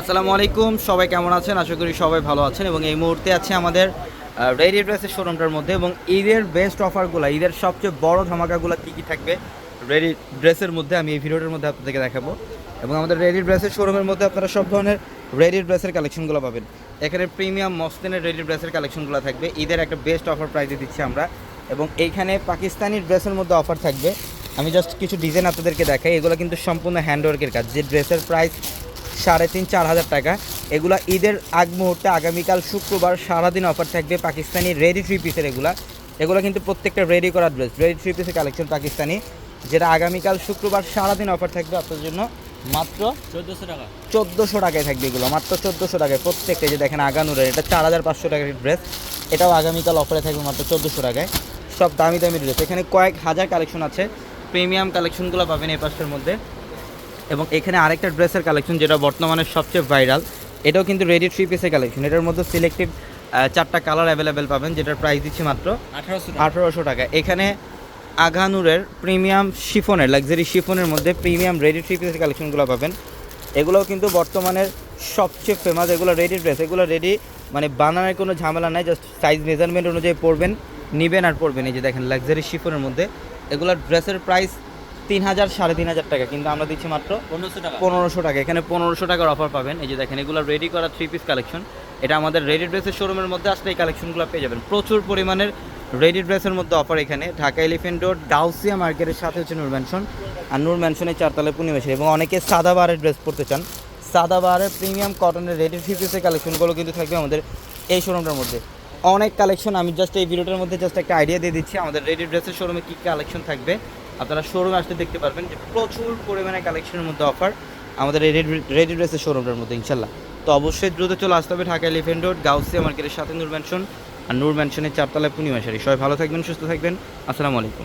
আসসালামু আলাইকুম, সবাই কেমন আছেন? আশা করি সবাই ভালো আছেন এবং এই মুহূর্তে আছে আমাদের রেডি ড্রেসের শোরুমটার মধ্যে এবং ঈদের বেস্ট অফারগুলো ঈদের সবচেয়ে বড় ধামাকাগুলো কী কী থাকবে? রেডি ড্রেসের মধ্যে আমি এই ভিডিওটার মধ্যে আপনাদেরকে দেখাবো। এবং আমাদের রেডি ড্রেসের শোরুমের মধ্যে আপনারা সব ধরনের রেডি ড্রেসের কালেকশনগুলো পাবেন। এখানে প্রিমিয়াম মসলিনের রেডি ড্রেসের কালেকশনগুলো থাকবে। ঈদের একটা বেস্ট অফার প্রাইজে দিচ্ছি আমরা। এবং এইখানে পাকিস্তানি ড্রেসের মধ্যে অফার থাকবে। আমি জাস্ট কিছু ডিজাইন আপনাদেরকে দেখাই। এগুলো কিন্তু সম্পূর্ণ হ্যান্ডওয়ার্কের কাজ। যে ড্রেসের প্রাইস সাড়ে তিন চার হাজার টাকা। এগুলা ঈদের আগ মুহূর্তে আগামীকাল শুক্রবার সারাদিন অফার থাকবে পাকিস্তানি রেডি থ্রি পিসের এগুলা। এগুলো কিন্তু প্রত্যেকটা রেডি করা ড্রেস রেডি থ্রি পিসের কালেকশন পাকিস্তানি। যেটা আগামীকাল শুক্রবার সারাদিন অফার থাকবে আপনাদের জন্য মাত্র চোদ্দোশো টাকা। চোদ্দোশো টাকায় থাকবে এগুলো মাত্র চোদ্দোশো টাকায় প্রত্যেকটা যে দেখেন আগানুরের এটা চার হাজার পাঁচশো টাকার ড্রেস এটাও আগামীকাল অফারে থাকবে মাত্র চোদ্দোশো টাকায়। সব দামি দামি ড্রেস এখানে কয়েক হাজার কালেকশন আছে প্রিমিয়াম কালেকশনগুলো পাবেন এই পাশের মধ্যে। এবং এখানে আরেকটা ড্রেসের কালেকশন যেটা বর্তমানে সবচেয়ে ভাইরাল এটাও কিন্তু রেডি থ্রি পিসের কালেকশন। এটার মধ্যে সিলেক্টেড চারটা কালার অ্যাভেলেবেল পাবেন যেটার প্রাইস দিচ্ছি মাত্র আঠারোশো আঠারোশো টাকা। এখানে আঘানুরের প্রিমিয়াম শিফনের লাক্সারি শিফনের মধ্যে প্রিমিয়াম রেডি থ্রি পিসের কালেকশনগুলো পাবেন। এগুলোও কিন্তু বর্তমানের সবচেয়ে ফেমাস এগুলো রেডি ড্রেস এগুলো রেডি মানে বানানোর কোনো ঝামেলা নাই জাস্ট সাইজ মেজারমেন্ট অনুযায়ী পরবেন নিবেন আর পরবেন। এই যে দেখেন লাক্সারি শিফনের মধ্যে এগুলো ড্রেসের প্রাইস তিন হাজার সাড়ে তিন হাজার টাকা কিন্তু আমরা দিচ্ছি মাত্র পনেরোশো টাকা। পনেরোশো টাকা। এখানে পনেরোশো টাকার অফার পাবেন। এই যে দেখেন এগুলো রেডি করা থ্রি পিস কালেকশন এটা আমাদের রেডি ড্রেসের শোরুমের মধ্যে আসলে এই কালেকশনগুলো পেয়ে যাবেন। প্রচুর পরিমাণের রেডি ড্রেসের মধ্যে অফার এখানে। ঢাকা এলিফেন্ট রোড ডাউসিয়া মার্কেটের সাথে হচ্ছে নূর ম্যানশন আর নূর ম্যানশনের চারতলায় পূর্ণিমাসে এবং অনেকে সাদা বারের ড্রেস পরতে চান। সাদা বারের প্রিমিয়াম কটনের রেডি থ্রি পিসের কালেকশনগুলো কিন্তু থাকবে আমাদের এই শোরুমটার মধ্যে। অনেক কালেকশন আমি জাস্ট এই ভিডিওটার মধ্যে জাস্ট একটা আইডিয়া দিয়ে দিচ্ছি। আমাদের রেডি ড্রেসের শোরুমে কী কালেকশন থাকবে? আপনারা শোরুমে আসলে দেখতে পারবেন যে প্রচুর পরিমাণে কালেকশনের মধ্যে অফার আমাদের এই রেডি ড্রেসের শোরুমটার মধ্যে, ইনশাল্লাহ। তো অবশ্যই দ্রুত চলে আসতে হবে ঢাকা এলিফেন্ট রোড গাউসিয়া মার্কেটের সাথে নূর ম্যানশন আর নূর ম্যানশনের চারতলায় পূর্ণিমাশারি। সবাই ভালো থাকবেন, সুস্থ থাকবেন। আসসালামু আলাইকুম।